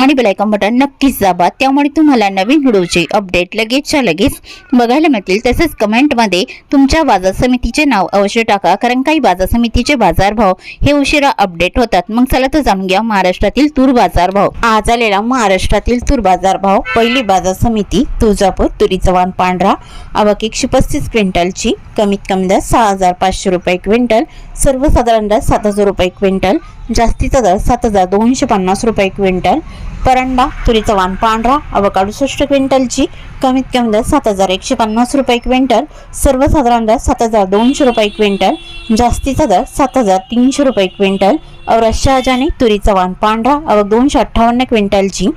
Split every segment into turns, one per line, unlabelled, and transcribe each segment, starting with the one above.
आणि bell icon button नक्कीच दाबा. त्यामुळे तुम्हाला नवीन व्हिडिओचे अपडेट लगेचच्या लगेच बघायला मिळतील. तसेच कमेंटमध्ये तुमच्या बाजार समितीचे नाव अवश्य टाका. कारण काही बाजार समितीचे बाजारभाव हे उशिरा अपडेट होतात. मग चला तर जाणून घ्या महाराष्ट्रातील तूर बाजारभाव आज आलेला महाराष्ट्रातील तूर बाजारभाव पहिली बाजार समिती तुळजापूर तुरी वाण पांढरा. आवक एकशे पस्तीस क्विंटलची. कमीत कमी दर सहा हजार पाचशे रुपये क्विंटल. सर्वसाधारण दर सात हजार रुपये क्विंटल. जास्तीचा दर सात हजार दोनशे पन्नास रुपये क्विंटल. परंडा तुरीचा वाण पांढरा अवकाडू अडुसष्ट क्विंटलची कमीत कमी दर सात हजार एकशे पन्नास रुपये क्विंटल. सर्वसाधारण दर सात हजार दोनशे रुपये क्विंटल. जास्तीचा दर सात हजार तीनशे रुपये क्विंटल. औरत शहाजाने तुरीचा वाण पांढरा अवक दोनशे अठ्ठावन्न क्विंटलची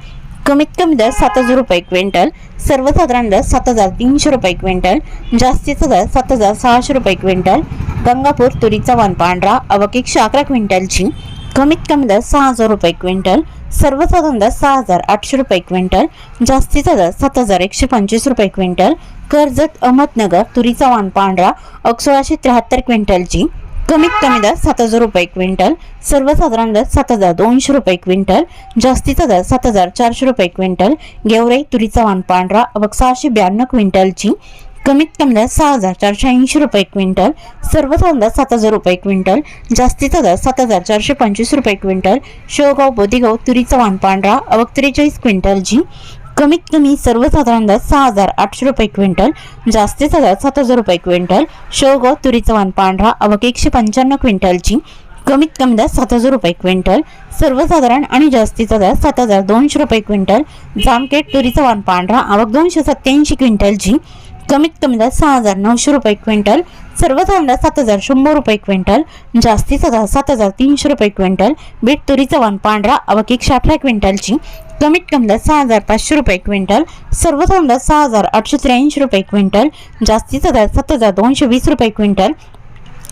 कमीत कमी दर सात हजार रुपये क्विंटल. सर्वसाधारण दर सात हजार तीनशे रुपये क्विंटल. जास्तीचा दर सात हजार सहाशे रुपये क्विंटल. गंगापूर तुरीचा वाण पांढरा अवक एकशे अकरा क्विंटलची कमीत कमी दर सहा हजार रुपये क्विंटल सर्वसाधारण दर सहा हजार आठशे रुपये क्विंटल जास्तीचा दर सात हजार एकशे पंचवीस रुपये क्विंटल कर्जत अहमदनगर तुरीचा वाण पांढरा अक सोळाशे त्र्याहत्तर क्विंटलची कमीत कमी दर सात हजार रुपये क्विंटल सर्वसाधारण दर सात हजार दोनशे रुपये क्विंटल जास्तीचा दर सात हजार चारशे रुपये क्विंटल गेवराई तुरीचा वाण पांढरा अवक सहाशे ब्याण्णव क्विंटलची कमीत कमी सहा हजार चारशे ऐंशी रुपये क्विंटल सर्व दर सात हजार रुपये क्विंटल जास्तीचा दर सात हजार चारशे पंचवीस रुपये क्विंटल शेवगाव बोदिगाव तुरीचा वाण पांढरा अवक त्रेचाळीस क्विंटल जी. कमीत कमी सर्वसाधारण दर सहा हजार आठशे रुपये क्विंटल जास्तीचा दर सात हजार रुपये क्विंटल शेवगाव तुरीचा वाण पांढरा अवक एकशे पंच्याण्णव क्विंटलची कमीत कमी दर सात हजार रुपये क्विंटल सर्वसाधारण आणि जास्तीचा दर सात हजार दोनशे रुपये क्विंटल जामखेड तुरीचा वाण पांढरा आवक दोनशे सत्याऐंशी क्विंटलची कमीत कमी दर सहा हजार नऊशे रुपये क्विंटल सर्वसाधारण दर सात हजार शंभर रुपये क्विंटल जास्तीचा दर सात हजार तीनशे रुपये क्विंटल बीट तुरीचा वाण पांढरा आवक एकशे अठरा क्विंटलची. कमीत कमी दर सहा हजार पाचशे रुपये क्विंटल सर्वसाधारण दर सहा हजार आठशे त्र्याऐंशी रुपये क्विंटल जास्तीचा दर सात हजार दोनशे वीस रुपये क्विंटल.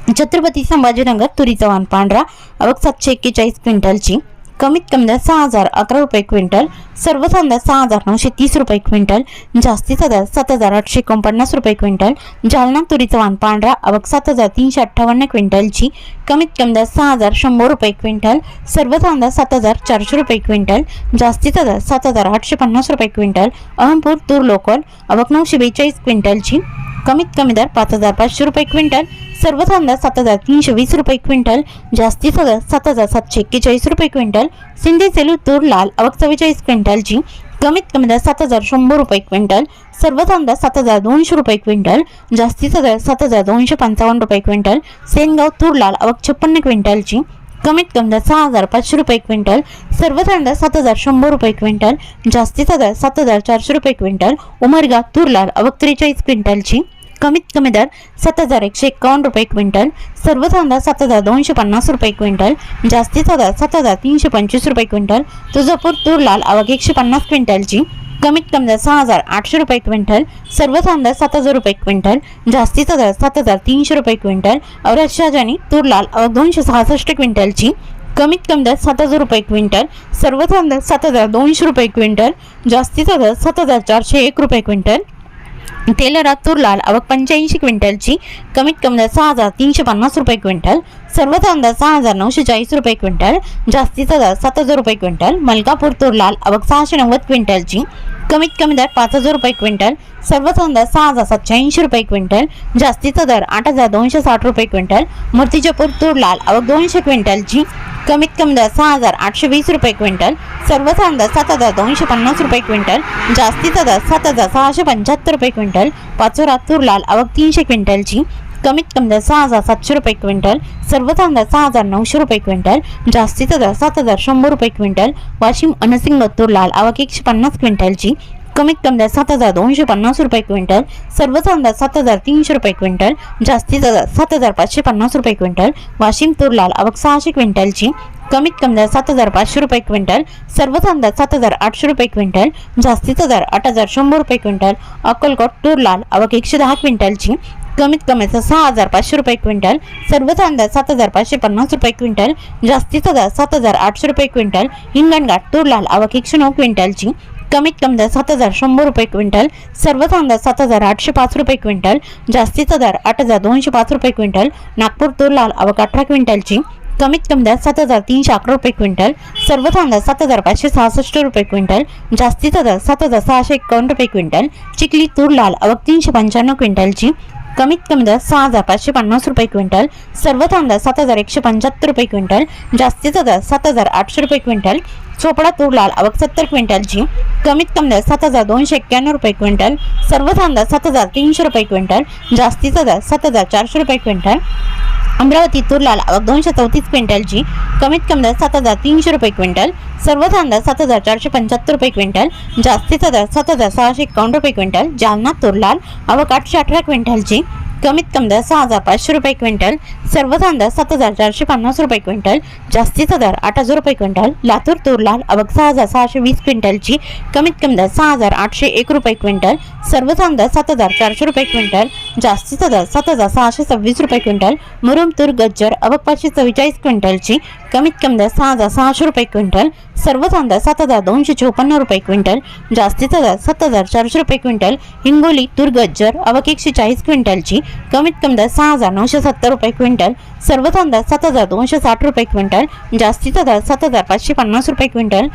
छत्रपती संभाजीनगर तुरीचा वाण पांढरा अवक सातशे एक्केचाळीस क्विंटलची. कमीत कमी दर सहा हजार अकरा रुपये क्विंटल सर्व दर सहा हजार नऊशे तीस रुपये क्विंटल जास्तीचा दर सात हजार आठशे एकोणपन्नास रुपये क्विंटल जालना तुरीचा वाण पांढरा अवक सात हजार तीनशे अठ्ठावन्न क्विंटलची कमीत कमी दर सहा हजार शंभर रुपये क्विंटल सर्व दर सात हजार चारशे रुपये क्विंटल जास्तीचा दर सात हजार आठशे पन्नास रुपये क्विंटल अहमपूर तूर लोकल अवक नऊशे बेचाळीस क्विंटलची कमीत कमी दर पाच हजार पाचशे रुपये क्विंटल सर्व कांदा सात हजार तीनशे वीस रुपये क्विंटल जास्तीचा सगळं सात हजार सातशे एक्केचाळीस रुपये क्विंटल. सिंधी सेलू तूर लाल अवक चव्वेचाळीस क्विंटलची कमीत कमी दर सात हजार शंभर रुपये क्विंटल. सर्व कांदा सात हजार दोनशे रुपये क्विंटल जास्तीचा दर सात हजार दोनशे पंचावन्न रुपये क्विंटल. सेनगाव तूर लाल अवक छप्पन्न क्विंटलची कमीत कमी दर सहा हजार पाचशे रुपये क्विंटल. सर्व कांदा सात हजार शंभर रुपये क्विंटल जास्तीचा दर सात हजार चारशे रुपये क्विंटल. उमरगा तुरलाल अवक त्रेचाळीस क्विंटलची कमीत कमी दर सात हजार एकशे एकावन्न रुपये क्विंटल सर्वसाधारण दर सात हजार दोनशे पन्नास रुपये क्विंटल जास्तीचा दर सात हजार तीनशे पंचवीस रुपये क्विंटल तुळजापूर तुरलाल आवक एकशे पन्नास क्विंटलची कमीत कमी दर सहा हजार आठशे रुपये क्विंटल सर्वसाधारण दर सात हजार रुपये क्विंटल जास्तीचा दर सात हजार तीनशे रुपये क्विंटल औरत शहाजानी तुरलाल अवक दोनशे सहासष्ट क्विंटलची कमीत कमी दर सात हजार रुपये क्विंटल सर्वसाधारण दर सात हजार दोनशे रुपये क्विंटल जास्तीचा दर सात हजार चारशे एक रुपये क्विंटल तेलरा तुरलाल आवक पंच्याऐंशी क्विंटलची कमीत कमी दर सहा हजार तीनशे पन्नास रुपये क्विंटल. सर्वसाधारण दर सहा हजार नऊशे चाळीस रुपये क्विंटल. जास्तीचा दर सात हजार रुपये क्विंटल. मलकापूर तुरलाल आवक सहाशे नव्वद क्विंटलची कमीत कमी दर पाच हजार रुपये क्विंटल सर्वसाधारण दर सहा हजार सातशे ऐंशी रुपये क्विंटल जास्तीचा दर आठ हजार दोनशे साठ रुपये क्विंटल मूर्तिजापूर तुरलाल आवक दोनशे क्विंटलची कमीत कमी दर सहा हजार आठशे वीस रुपये क्विंटल सर्वसाधारण दर सात हजार दोनशे पन्नास रुपये क्विंटल जास्तीचा दर सात हजार सहाशे पंच्याहत्तर रुपये क्विंटल पाचोरा तुरलाल आवक तीनशे क्विंटलची कमीत कमी दर सहा हजार सातशे रुपये क्विंटल सर्वसाधारण दर सहा हजार नऊशे रुपये क्विंटल जास्तीचा दर सात हजार शंभर रुपये क्विंटल वाशिम अनसिंग तुरलाल आवक एकशे पन्नास क्विंटलची कमीत कमी दर सात हजार दोनशे पन्नास रुपये क्विंटल सर्वसाधारण दर सात हजार तीनशे रुपये क्विंटल जास्तीचा दर सात हजार पाचशे पन्नास रुपये क्विंटल वाशिम तुरलाल आवक सहाशे क्विंटलची कमीत कमी दर सात हजार पाचशे रुपये क्विंटल सर्वसाधारण दर सात हजार आठशे रुपये क्विंटल जास्तीचा दर आठ हजार शंभर रुपये क्विंटल अक्कलकोट तूर लाल आवक एकशे दहा क्विंटलची कमीत कमीचा सहा हजार पाचशे रुपये क्विंटल सर्वसाधारण दर सात हजार पाचशे पन्नास रुपये क्विंटल जास्तीचा दर सात हजार आठशे रुपये क्विंटल हिंगणघाट तूर लाल आवक एकशे नऊ क्विंटलची कमीत कमी दर सात हजार शंभर रुपये क्विंटल सर्वसाधारण दर सात हजार आठशे पाच रुपये क्विंटल जास्तीचा दर आठ हजार दोनशे पाच रुपये क्विंटल नागपूर तूर लाल आवक अठरा क्विंटलची कमीत कमी दर सात हजार तीनशे अकरा रुपये क्विंटल सर्वसाधारण दर सात हजार पाचशे सहासष्ट रुपये क्विंटल जास्तीचा दर सात हजार सहाशे एकावन्न रुपये क्विंटल चिखली तूर लाल आवक तीनशे पंच्याण्णव क्विंटलची कमीत कमी दर सहा हजार पाचशे पन्नास रुपये क्विंटल सर्व दर सात हजार एकशे पंच्याहत्तर रुपये क्विंटल जास्तीचा दर सात हजार आठशे रुपये क्विंटल चोपडा तूर लाल आवक सत्तर क्विंटलची कमीत कमी दर सात हजार दोनशे एक्क्याण्णव रुपये क्विंटल सर्व दर सात हजार तीनशे रुपये क्विंटल जास्तीचा दर सात हजार चारशे रुपये क्विंटल अमरावती तूर लाल आवक दोनशे चौतीस क्विंटलची कमीत कमी दर सात हजार तीनशे रुपये क्विंटल सर्वसाधारण दर सात हजार चारशे पंच्याहत्तर रुपये क्विंटल जास्तीचा दर सात हजार सहाशे एकावन्न रुपये क्विंटल जालना तूर लाल आवक आठशे अठरा क्विंटलची कमीत कमी दर सहा हजार पाचशे रुपये क्विंटल सर्व कांदा सात हजार चारशे पन्नास रुपये क्विंटल जास्तीचा दर आठ हजार रुपये क्विंटल लातूर तूर लाल सहा हजार सहाशे वीस क्विंटलची कमीत कमी दर सहा हजार आठशे एक रुपये क्विंटल सर्व कांदा सात हजार चारशे रुपये क्विंटल जास्तीचा दर सात हजार सहाशे सव्वीस रुपये क्विंटल मुरुमतूर गज्जर आवक पाचशे चव्वेचाळीस क्विंटलची कमीत कमी दर सहा हजार सहाशे रुपये क्विंटल सर्व कांदा सात हजार दोनशे चोपन्न रुपये क्विंटल जास्तीचा दर सात हजार चारशे रुपये क्विंटल हिंगोली तूर गज्जर आवक एकशे चाळीस क्विंटलची कमीत कमी दर सहा हजार नऊशे सत्तर रुपये क्विंटल सर्वसाधारण दर सात हजार दोनशे साठ रुपये क्विंटल जास्तीचा दर सात हजार पाचशे पन्नास रुपये क्विंटल.